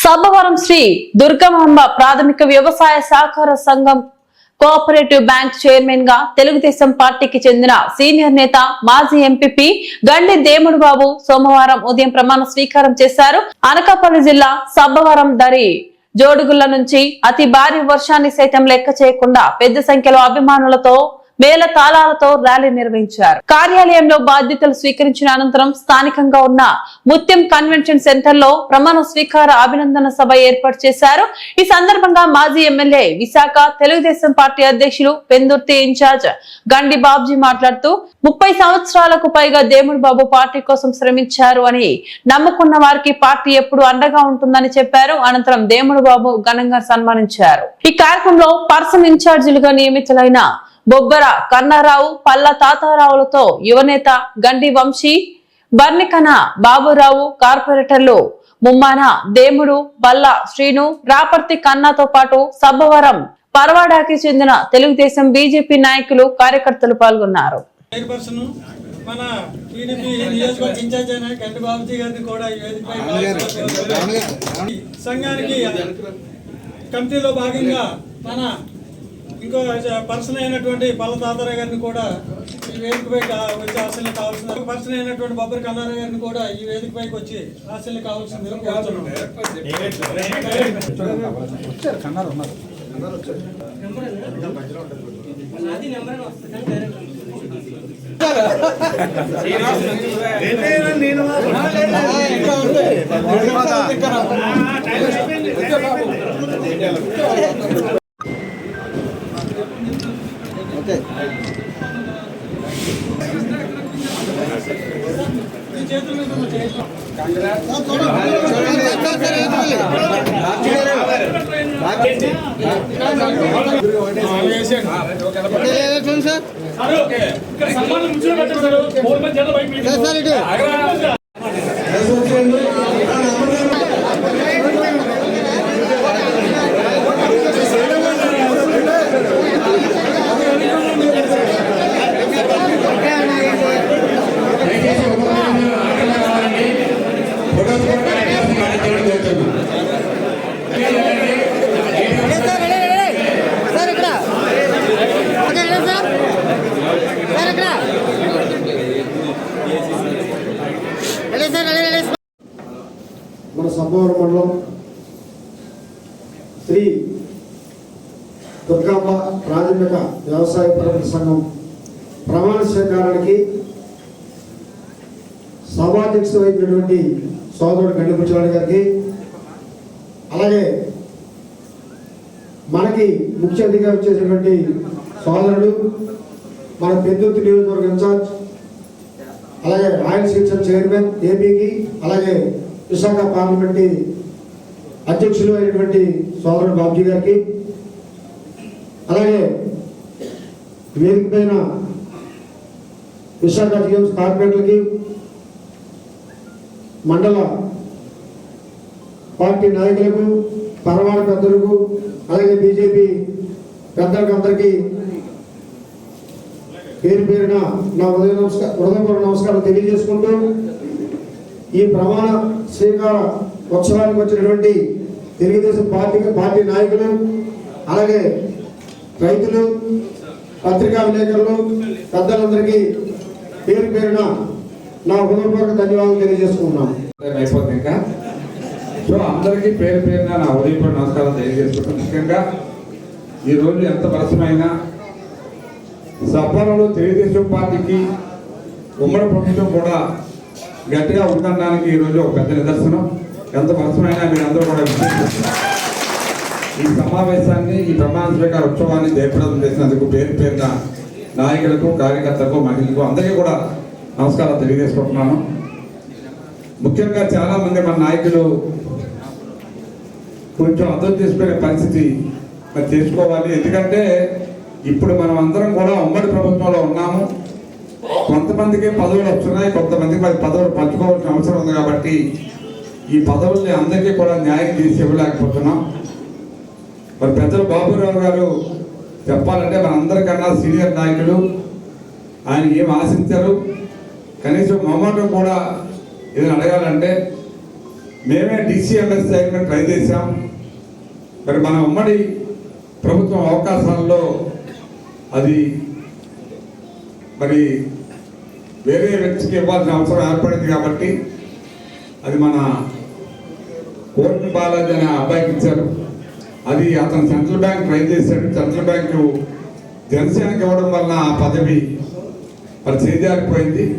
సబ్బవరం శ్రీ దుర్గమాంబ ప్రాథమిక వ్యవసాయ సహకార సంఘం కోఆపరేటివ్ బ్యాంక్ చైర్మన్గా తెలుగుదేశం పార్టీకి చెందిన సీనియర్ నేత మాజీ ఎంపీపీ గండి దేముడు బాబు సోమవారం ఉదయం ప్రమాణ స్వీకారం చేశారు. అనకాపల్లి జిల్లా సబ్బవరం దరి జోడుగుళ్ళ నుంచి అతి భారీ వర్షాన్ని సైతం లెక్క చేయకుండా పెద్ద సంఖ్యలో అభిమానులతో మేళ తాళాలతో ర్యాలీ నిర్వహించారు. కార్యాలయంలో బాధ్యతలు స్వీకరించిన అనంతరం స్థానికంగా ఉన్న ముత్యం కన్వెన్షన్ సెంటర్లో ప్రమాణ స్వీకార అభినందన సభ ఏర్పాటు చేశారు. ఈ సందర్భంగా మాజీ ఎమ్మెల్యే విశాఖ తెలుగుదేశం పార్టీ అధ్యక్షులు పెందుర్తి ఇన్ఛార్జ్ గండి బాబ్జీ మాట్లాడుతూ ముప్పై సంవత్సరాలకు పైగా దేముడు బాబు పార్టీ కోసం శ్రమించారు అని నమ్ముకున్న వారికి పార్టీ ఎప్పుడు అండగా ఉంటుందని చెప్పారు. అనంతరం దేముడు బాబు ఘనంగా సన్మానించారు. ఈ కార్యక్రమంలో పర్సన్ ఇన్ఛార్జీలుగా నియమితులైన బొబ్బర కన్నారావు పల్ల తాతారావులతో యువనేత గండి వంశీ బర్నికన బాబురావు కార్పొరేటర్లు ముమ్మాన దేముడు బల్ల శ్రీను రాపర్తి కన్నాతో పాటు సబ్బవరం పర్వాడాకి చెందిన తెలుగుదేశం బీజేపీ నాయకులు కార్యకర్తలు పాల్గొన్నారు. చైర్పర్సన్ మన టీడీపీ నియోజకవర్గ ఇన్ఛార్జ్ అయిన గంటి బాబుజీ గారిని కూడా ఈ వేదికపై ఈ సంఘానికి కమిటీలో భాగంగా మన ఇంకో పర్సన్ అయినటువంటి పల్ల తాతారావు గారిని కూడా ఈ వేదికపై వచ్చి ఆశలు కావాల్సింది ఒక పర్సన్ అయినటువంటి బొబ్బరి కన్నారావు గారిని కూడా ఈ వేదికపైకి వచ్చి ఆశలు కావాల్సింది కోరుతున్నాం. సార్ ఇటు మీద ఉన్న చేతులు. సార్ రెడీ రెడీ సార్ ఇక్కడ ఓకే రెడీ సార్ సార్ ఇక్కడ రెడీ సార్ రెడీ రెడీ మన సబ్బవరం మండలం శ్రీ దుర్గాంబ ప్రాథమిక వ్యవసాయ పరపతి సంఘం ప్రమాణ స్వీకారానికి సభాధ్యక్షుడైనటువంటి సోదరుడు గండిపుచ్చాడు గారికి అలాగే మనకి ముఖ్య అతిథిగా వచ్చేసినటువంటి సోదరుడు మన పెద్దుర్తి నియోజకవర్గ ఇన్ఛార్జ్ అలాగే రాయల్ సెక్షన్ చైర్మన్ ఏపీకి అలాగే విశాఖ పార్లమెంట్ అధ్యక్షులు అయినటువంటి సోదరుడు బాబ్జీ గారికి అలాగే వేదిక పైన విశాఖ జిఎంస్ కార్పొరేటర్లకి మండల పార్టీ నాయకులకు పరమాణ పెద్దలకు అలాగే బీజేపీ పెద్దలకు అందరికీ పేరు పేరున నా ఉదయ నమస్కారం హృదయపూర్వ నమస్కారం తెలియజేసుకుంటూ ఈ ప్రమాణ స్వీకార ఉత్సవానికి వచ్చినటువంటి తెలుగుదేశం పార్టీ పార్టీ నాయకులు అలాగే రైతులు పత్రికా విలేకరులు పెద్దలందరికీ పేరు పేరున నా హృదయపూర్వక ధన్యవాదాలు తెలియజేసుకుంటున్నాను. అయిపోతుంది ఇంకా? సో అందరికీ పేరు పేరున నా హృదయపూర్వక నమస్కారం తెలియజేసుకుంటాను ముఖ్యంగా ఈ రోజు ఎంత పరసమైన సభలో తెలుగుదేశం పార్టీకి ఉమ్మడి ప్రభుత్వం కూడా గట్టిగా ఉండడానికి ఈరోజు ఒక పెద్ద నిదర్శనం. ఎంత వరసమైనా మీరందరూ కూడా ఈ సమావేశాన్ని ఈ ప్రమాణ స్వీకార ఉత్సవాన్ని జయప్రదం చేసినందుకు పేరు పేరున నాయకులకు కార్యకర్తలకు మహిళలకు అందరికీ కూడా నమస్కారం తెలియజేసుకుంటున్నాను. ముఖ్యంగా చాలామంది మన నాయకులు కొంచెం అర్థం చేసుకునే పరిస్థితి మరి చేసుకోవాలి ఎందుకంటే ఇప్పుడు మనం అందరం కూడా ఉమ్మడి ప్రభుత్వంలో ఉన్నాము. కొంతమందికి పదవులు వస్తున్నాయి కొంతమందికి మరి పదవులు పంచుకోవాల్సిన అవసరం ఉంది కాబట్టి ఈ పదవుల్ని అందరికీ కూడా న్యాయం తీసి ఇవ్వలేకపోతున్నాం. మరి పెద్దలు బాబురావు గారు చెప్పాలంటే మన అందరికన్నా సీనియర్ నాయకులు. ఆయన ఏం ఆశించారు. కనీసం మమ్మల్ని కూడా ఏదైనా అడగాలంటే మేమే డిసిఎంఎస్ చైర్మన్ ట్రై చేశాం. మరి మన ఉమ్మడి ప్రభుత్వం అవకాశాల్లో అది మరి వేరే వ్యక్తికి ఇవ్వాల్సిన అవసరం ఏర్పడింది కాబట్టి అది మన కోర్టు బాలాజీ అనే అబ్బాయికి ఇచ్చారు. అది అతను సెంట్రల్ బ్యాంక్ ట్రై చేశాడు. సెంట్రల్ బ్యాంకు జనసేనకి ఇవ్వడం వలన ఆ పదవి మరి చేజారిపోయింది.